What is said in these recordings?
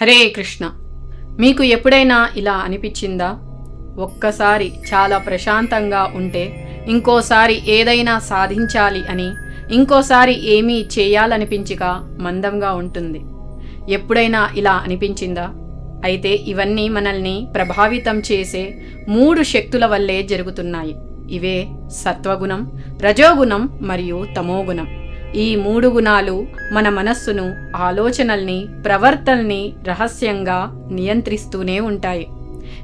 హరే కృష్ణ. మీకు ఎప్పుడైనా ఇలా అనిపించిందా? ఒక్కసారి చాలా ప్రశాంతంగా ఉంటే ఇంకోసారి ఏదైనా సాధించాలి అని ఇంకోసారి ఏమీ చేయాలనిపించక మందంగా ఉంటుంది. ఎప్పుడైనా ఇలా అనిపించిందా? అయితే ఇవన్నీ మనల్ని ప్రభావితం చేసే మూడు శక్తుల వల్లే జరుగుతున్నాయి. ఇవే సత్వగుణం రజోగుణం మరియు తమోగుణం. ఈ మూడు గుణాలు మన మనస్సును ఆలోచనల్ని ప్రవర్తనల్ని రహస్యంగా నియంత్రిస్తూనే ఉంటాయి.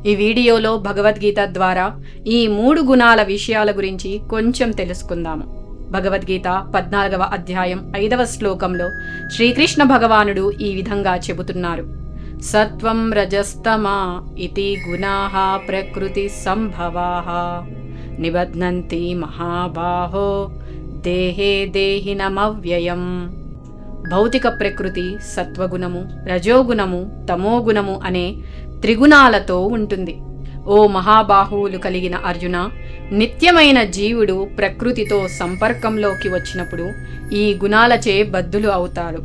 ఈ వీడియోలో భగవద్గీత ద్వారా ఈ మూడు గుణాల విషయాల గురించి కొంచెం తెలుసుకుందాము. భగవద్గీత పద్నాలుగవ అధ్యాయం ఐదవ శ్లోకంలో శ్రీకృష్ణ భగవానుడు ఈ విధంగా చెబుతున్నారు. సత్వం రజస్తమా ఇతి గుణాః ప్రకృతి సంభవాః. నిబధ్నంతి మహాబాహో దేహే దేహినమవ్యయం భౌతిక ప్రకృతి సత్వగుణము రజోగుణము తమోగుణము అనే త్రిగుణాలతో ఉంటుంది. ఓ మహాబాహువులు కలిగిన అర్జున నిత్యమైన జీవుడు ప్రకృతితో సంపర్కంలోకి వచ్చినప్పుడు ఈ గుణాలచే బద్దులు అవుతాడు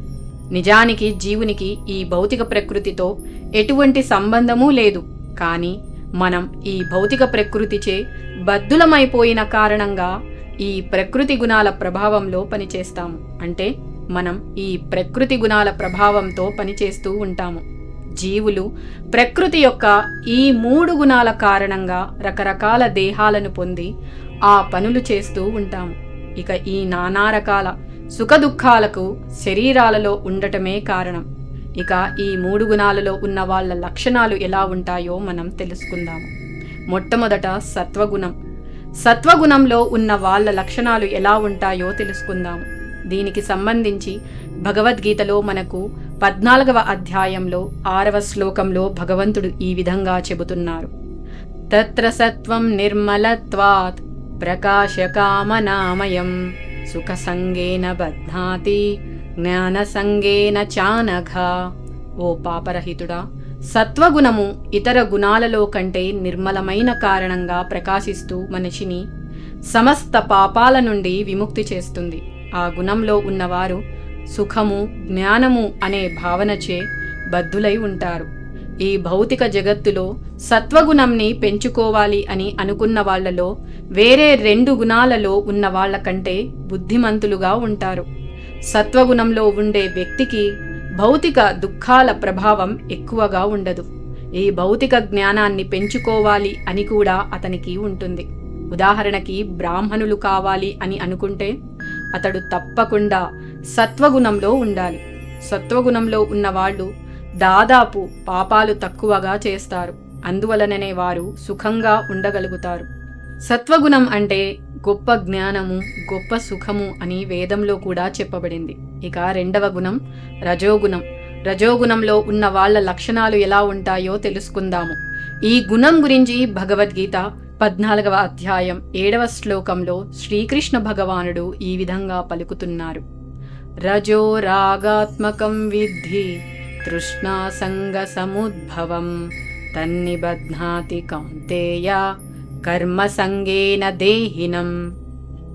నిజానికి జీవునికి ఈ భౌతిక ప్రకృతితో ఎటువంటి సంబంధమూ లేదు. కానీ మనం ఈ భౌతిక ప్రకృతిచే బద్దులమైపోయిన కారణంగా ఈ ప్రకృతి గుణాల ప్రభావంలో పనిచేస్తాము. అంటే మనం ఈ ప్రకృతి గుణాల ప్రభావంతో పనిచేస్తూ ఉంటాము. జీవులు ప్రకృతి యొక్క ఈ మూడు గుణాల కారణంగా రకరకాల దేహాలను పొంది ఆ పనులు చేస్తూ ఉంటాము. ఇక ఈ నానా రకాల సుఖదుఖాలకు శరీరాలలో ఉండటమే కారణం. ఇక ఈ మూడు గుణాలలో ఉన్న వాళ్ళ లక్షణాలు ఎలా ఉంటాయో మనం తెలుసుకుందాము. మొట్టమొదట సత్వగుణం. సత్వగుణంలో ఉన్న వాళ్ళ లక్షణాలు ఎలా ఉంటాయో తెలుసుకుందాం. దీనికి సంబంధించి భగవద్గీతలో మనకు పద్నాలుగవ అధ్యాయంలో ఆరవ శ్లోకంలో భగవంతుడు ఈ విధంగా చెబుతున్నారు. తత్ర సత్వం నిర్మలత్వాత్ ప్రకాశకామనామయం సుఖసంగేన బధ్నాతి జ్ఞానసంగేన చానఘ. ఓ పాపరహితుడా సత్వగుణము ఇతర గుణాలలో కంటే నిర్మలమైన కారణంగా ప్రకాశిస్తూ మనిషిని సమస్త పాపాల నుండి విముక్తి చేస్తుంది. ఆ గుణంలో ఉన్నవారు సుఖము జ్ఞానము అనే భావనచే బద్ధులై ఉంటారు. ఈ భౌతిక జగత్తులో సత్వగుణంని పెంచుకోవాలి అని అనుకున్న వాళ్ళలో వేరే రెండు గుణాలలో ఉన్న వాళ్ళ కంటే బుద్ధిమంతులుగా ఉంటారు. సత్వగుణంలో ఉండే వ్యక్తికి భౌతిక దుఃఖాల ప్రభావం ఎక్కువగా ఉండదు. ఈ భౌతిక జ్ఞానాన్ని పెంచుకోవాలి అని కూడా అతనికి ఉంటుంది. ఉదాహరణకి బ్రాహ్మణులు కావాలి అని అనుకుంటే అతడు తప్పకుండా సత్వగుణంలో ఉండాలి. సత్వగుణంలో ఉన్నవాళ్ళు దాదాపు పాపాలు తక్కువగా చేస్తారు. అందువలననే వారు సుఖంగా ఉండగలుగుతారు. సత్వగుణం అంటే గొప్ప జ్ఞానము గొప్ప సుఖము అని వేదంలో కూడా చెప్పబడింది. ఇక రెండవ గుణం రజోగుణం. రజోగుణంలో ఉన్న వాళ్ళ లక్షణాలు ఎలా ఉంటాయో తెలుసుకుందాము. ఈ గుణం గురించి భగవద్గీత పద్నాలుగవ అధ్యాయం ఏడవ శ్లోకంలో శ్రీకృష్ణ భగవానుడు ఈ విధంగా పలుకుతున్నారు. రజో రాగాత్మకం విద్ధి తృష్ణాసంగ సముద్భవం తన్నిబధ్నాతి కౌంతేయ కర్మ సంగేన దేహినం.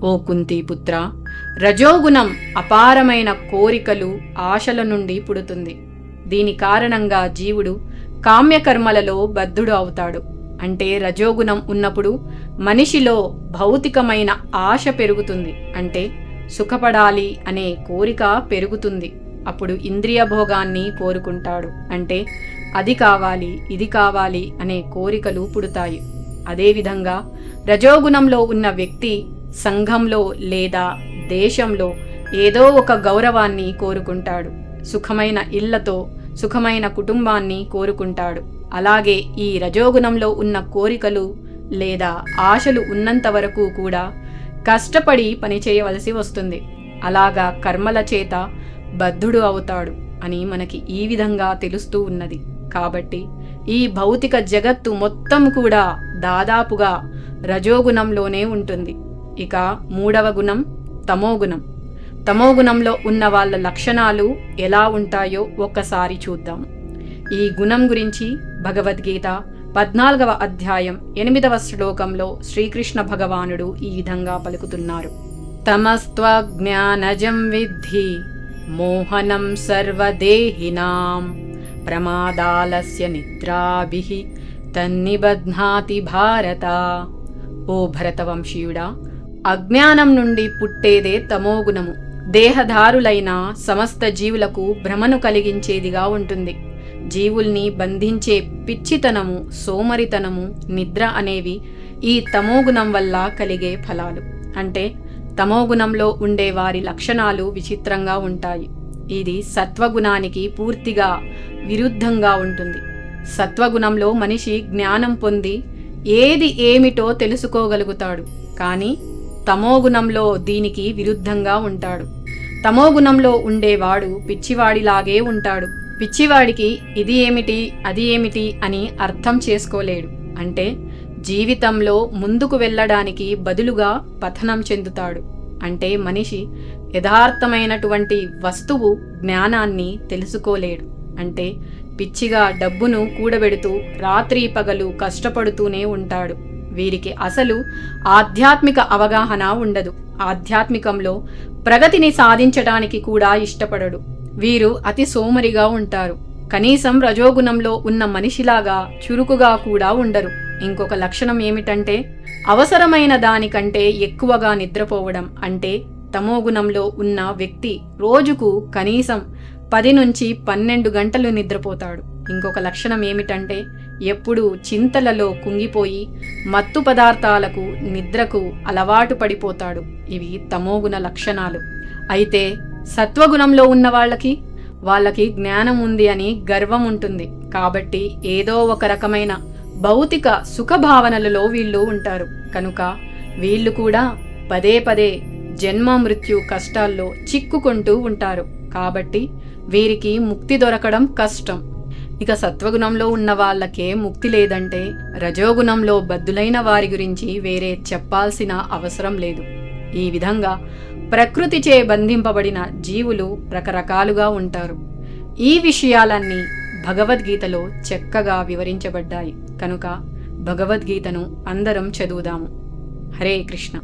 ఓ కుంతిపుత్ర రజోగుణం అపారమైన కోరికలు ఆశల నుండి పుడుతుంది. దీని కారణంగా జీవుడు కామ్యకర్మలలో బద్ధుడు అవుతాడు. అంటే రజోగుణం ఉన్నప్పుడు మనిషిలో భౌతికమైన ఆశ పెరుగుతుంది. అంటే సుఖపడాలి అనే కోరిక పెరుగుతుంది. అప్పుడు ఇంద్రియ భోగాన్ని కోరుకుంటాడు. అంటే అది కావాలి ఇది కావాలి అనే కోరికలు పుడతాయి. అదేవిధంగా రజోగుణంలో ఉన్న వ్యక్తి సంఘంలో లేదా దేశంలో ఏదో ఒక గౌరవాన్ని కోరుకుంటాడు. సుఖమైన ఇళ్ళతో సుఖమైన కుటుంబాన్ని కోరుకుంటాడు. అలాగే ఈ రజోగుణంలో ఉన్న కోరికలు లేదా ఆశలు ఉన్నంత వరకు కూడా కష్టపడి పనిచేయవలసి వస్తుంది. అలాగా కర్మల చేత బద్ధుడు అవుతాడు అని మనకి ఈ విధంగా తెలుస్తూ ఉన్నది. కాబట్టి ఈ భౌతిక జగత్తు మొత్తం కూడా దాదాపుగా రజోగుణంలోనే ఉంటుంది. ఇక మూడవ గుణం తమోగుణం. తమోగుణంలో ఉన్న వాళ్ళ లక్షణాలు ఎలా ఉంటాయో ఒక్కసారి చూద్దాం. ఈ గుణం గురించి భగవద్గీత పద్నాలుగవ అధ్యాయం ఎనిమిదవ శ్లోకంలో శ్రీకృష్ణ భగవానుడు ఈ విధంగా పలుకుతున్నారు. తమస్త్వజ్ఞానజం విద్ధి మోహనం సర్వదేహినాం. ప్రమాదాలస్య నిద్రాభిః తన్నిబధ్నాతి భారత ఓ భరతవంశీయుడా అజ్ఞానం నుండి పుట్టేదే తమోగుణము దేహధారులైన సమస్త జీవులకు భ్రమను కలిగించేదిగా ఉంటుంది. జీవుల్ని బంధించే పిచ్చితనము సోమరితనము నిద్ర అనేవి ఈ తమోగుణం వల్ల కలిగే ఫలాలు. అంటే తమోగుణంలో ఉండే వారి లక్షణాలు విచిత్రంగా ఉంటాయి. ఇది సత్వగుణానికి పూర్తిగా విరుద్ధంగా ఉంటుంది. సత్వగుణంలో మనిషి జ్ఞానం పొంది ఏది ఏమిటో తెలుసుకోగలుగుతాడు. కానీ తమోగుణంలో దీనికి విరుద్ధంగా ఉంటాడు. తమోగుణంలో ఉండేవాడు పిచ్చివాడిలాగే ఉంటాడు. పిచ్చివాడికి ఇది ఏమిటి అది ఏమిటి అని అర్థం చేసుకోలేడు. అంటే జీవితంలో ముందుకు వెళ్ళడానికి బదులుగా పతనం చెందుతాడు. అంటే మనిషి యథార్థమైనటువంటి వస్తువు జ్ఞానాన్ని తెలుసుకోలేడు. అంటే పిచ్చిగా డబ్బును కూడబెడుతూ రాత్రి పగలు కష్టపడుతూనే ఉంటాడు. వీరికి అసలు ఆధ్యాత్మిక అవగాహన ఉండదు. ఆధ్యాత్మికంలో ప్రగతిని సాధించడానికి కూడా ఇష్టపడడు. వీరు అతి సోమరిగా ఉంటారు. కనీసం రజోగుణంలో ఉన్న మనిషిలాగా చురుకుగా కూడా ఉండరు. ఇంకొక లక్షణం ఏమిటంటే అవసరమైన దానికంటే ఎక్కువగా నిద్రపోవడం. అంటే తమోగుణంలో ఉన్న వ్యక్తి రోజుకు కనీసం పది నుంచి పన్నెండు గంటలు నిద్రపోతాడు. ఇంకొక లక్షణం ఏమిటంటే ఎప్పుడూ చింతలలో కుంగిపోయి మత్తు పదార్థాలకు నిద్రకు అలవాటు పడిపోతాడు. ఇవి తమోగుణ లక్షణాలు. అయితే సత్వగుణంలో ఉన్న వాళ్ళకి వాళ్ళకి జ్ఞానం ఉంది అని గర్వం ఉంటుంది. కాబట్టి ఏదో ఒక రకమైన భౌతిక సుఖభావనలలో వీళ్ళు ఉంటారు. కనుక వీళ్ళు కూడా పదే పదే జన్మ మృత్యు కష్టాల్లో చిక్కుకుంటూ ఉంటారు. కాబట్టి వీరికి ముక్తి దొరకడం కష్టం. ఇక సత్వగుణంలో ఉన్న వాళ్ళకే ముక్తి లేదంటే రజోగుణంలో బద్దులైన వారి గురించి వేరే చెప్పాల్సిన అవసరం లేదు. ఈ విధంగా ప్రకృతిచే బంధింపబడిన జీవులు రకరకాలుగా ఉంటారు. ఈ విషయాలన్నీ భగవద్గీతలో చక్కగా వివరించబడ్డాయి. కనుక భగవద్గీతను అందరం చదువుదాము. హరే కృష్ణ.